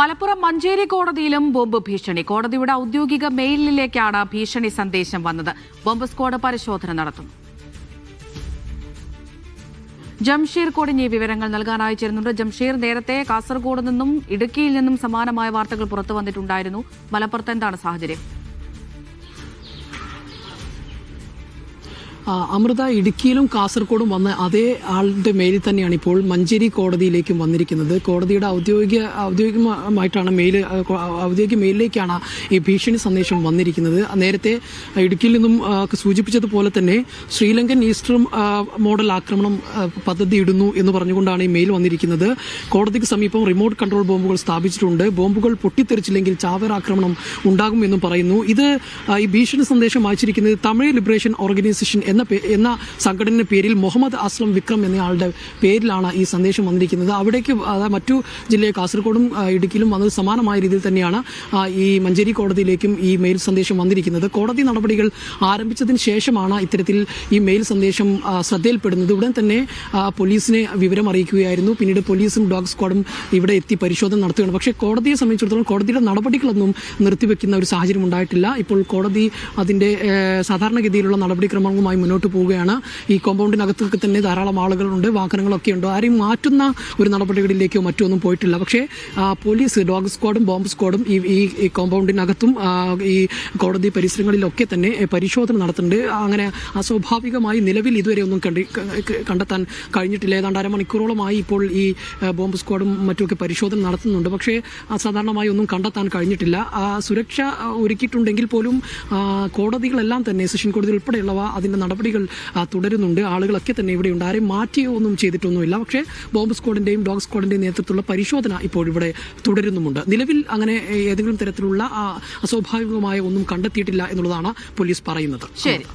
Malappuram Manjeri കോടതിയിലും bomb ഭീഷണി. കോടതിയുടെ ഔദ്യോഗിക മെയിലിലേക്കാണ് ഭീഷണി സന്ദേശം വന്നത്. ബോംബ് സ്ക്വാഡ് പരിശോധന നടത്തും ജംഷീർ കൊടിഞ്ഞി വിവരങ്ങൾ നൽകാനായി ചേരുന്നുണ്ട്. ജംഷീർ നേരത്തെ കാസർഗോഡ് നിന്നും ഇടുക്കിയിൽ നിന്നും സമാനമായ വാർത്തകൾ പുറത്തു വന്നിട്ടുണ്ടായിരുന്നു. മലപ്പുറത്ത് എന്താണ് സാഹചര്യം? അമൃത ഇടുക്കിയിലും കാസർഗോഡും വന്ന അതേ ആളുടെ മെയിൽ തന്നെയാണ് ഇപ്പോൾ മഞ്ചേരി കോടതിയിലേക്കും വന്നിരിക്കുന്നത്. കോടതിയുടെ ഔദ്യോഗിക ഔദ്യോഗികമായിട്ടാണ് മെയിൽ ഔദ്യോഗിക മെയിലിലേക്കാണ് ഈ ഭീഷണി സന്ദേശം വന്നിരിക്കുന്നത്. നേരത്തെ ഇടുക്കിയിൽ നിന്നും സൂചിപ്പിച്ചതുപോലെ തന്നെ ശ്രീലങ്കൻ ഈസ്റ്റർ മോഡൽ ആക്രമണം പദ്ധതി ഇടുന്നു എന്ന് പറഞ്ഞുകൊണ്ടാണ് ഈ മെയിൽ വന്നിരിക്കുന്നത്. കോടതിക്ക് സമീപം റിമോട്ട് കൺട്രോൾ ബോംബുകൾ സ്ഥാപിച്ചിട്ടുണ്ട്. ബോംബുകൾ പൊട്ടിത്തെറിച്ചില്ലെങ്കിൽ ചാവേർ ആക്രമണം ഉണ്ടാകുമെന്നും പറയുന്നു. ഇത് ഈ ഭീഷണി സന്ദേശം അയച്ചിരിക്കുന്നത് തമിഴ് ലിബറേഷൻ ഓർഗനൈസേഷൻ എന്ന പേ- എന്ന സംഘടനയുടെ പേരിൽ മുഹമ്മദ് അസ്ലം വിക്രം എന്നയാളുടെ പേരിലാണ് ഈ സന്ദേശം വന്നിരിക്കുന്നത്. അവിടേക്ക് മറ്റു ജില്ലയെ കാസർഗോഡും ഇടുക്കിയിലും വന്നത് സമാനമായ രീതിയിൽ തന്നെയാണ് ഈ മഞ്ചേരി കോടതിയിലേക്കും ഈ മെയിൽ സന്ദേശം വന്നിരിക്കുന്നത്. കോടതി നടപടികൾ ആരംഭിച്ചതിന് ശേഷമാണ് ഇത്തരത്തിൽ ഈ മെയിൽ സന്ദേശം ശ്രദ്ധയിൽപ്പെടുന്നത്. ഉടൻ തന്നെ പോലീസിനെ വിവരം അറിയിക്കുകയായിരുന്നു. പിന്നീട് പോലീസും ഡോഗ് സ്ക്വാഡും ഇവിടെ എത്തി പരിശോധന നടത്തുകയാണ്. പക്ഷേ കോടതിയെ സംബന്ധിച്ചിടത്തോളം കോടതിയുടെ നടപടികളൊന്നും നിർത്തിവെക്കുന്ന ഒരു സാഹചര്യം ഉണ്ടായിട്ടില്ല. ഇപ്പോൾ കോടതി അതിന്റെ സാധാരണഗതിയിലുള്ള നടപടിക്രമങ്ങളുമായി മുന്നോട്ട് പോവുകയാണ്. ഈ കോമ്പൗണ്ടിനകത്തൊക്കെ തന്നെ ധാരാളം ആളുകളുണ്ട് വാഹനങ്ങളൊക്കെ ഉണ്ട്. ആരെയും മാറ്റുന്ന ഒരു നടപടികളിലേക്കോ മറ്റോ ഒന്നും പോയിട്ടില്ല. പക്ഷേ പോലീസ് ഡോഗ് സ്ക്വാഡും ബോംബ് സ്ക്വാഡും ഈ ഈ കോമ്പൗണ്ടിനകത്തും ഈ കോടതി പരിസരങ്ങളിലൊക്കെ തന്നെ പരിശോധന നടത്തുന്നുണ്ട്. അങ്ങനെ അസ്വാഭാവികമായി നിലവിൽ ഇതുവരെ ഒന്നും കണ്ടി കണ്ടെത്താൻ കഴിഞ്ഞിട്ടില്ല. ഏതാണ്ട് അരമണിക്കൂറോളമായി ഇപ്പോൾ ഈ ബോംബ് സ്ക്വാഡും മറ്റുമൊക്കെ പരിശോധന നടത്തുന്നുണ്ട്. പക്ഷേ സാധാരണമായി ഒന്നും കണ്ടെത്താൻ കഴിഞ്ഞിട്ടില്ല. സുരക്ഷ ഒരുക്കിയിട്ടുണ്ടെങ്കിൽ പോലും കോടതികളെല്ലാം തന്നെ സെഷൻ കോടതി ഉൾപ്പെടെയുള്ളവ അതിന്റെ നടപടികൾ തുടരുന്നുണ്ട്. ആളുകളൊക്കെ തന്നെ ഇവിടെയുണ്ട് ആരെയും മാറ്റിയോ ഒന്നും ചെയ്തിട്ടൊന്നുമില്ല. പക്ഷേ ബോംബ് സ്ക്വാഡിന്റെയും ഡോഗ് സ്ക്വാഡിന്റെയും നേതൃത്വത്തിലുള്ള പരിശോധന ഇപ്പോൾ ഇവിടെ തുടരുന്നുമുണ്ട്. നിലവിൽ അങ്ങനെ ഏതെങ്കിലും തരത്തിലുള്ള അസ്വാഭാവികമായ ഒന്നും കണ്ടെത്തിയിട്ടില്ല എന്നുള്ളതാണ് പോലീസ് പറയുന്നത്. ശരി.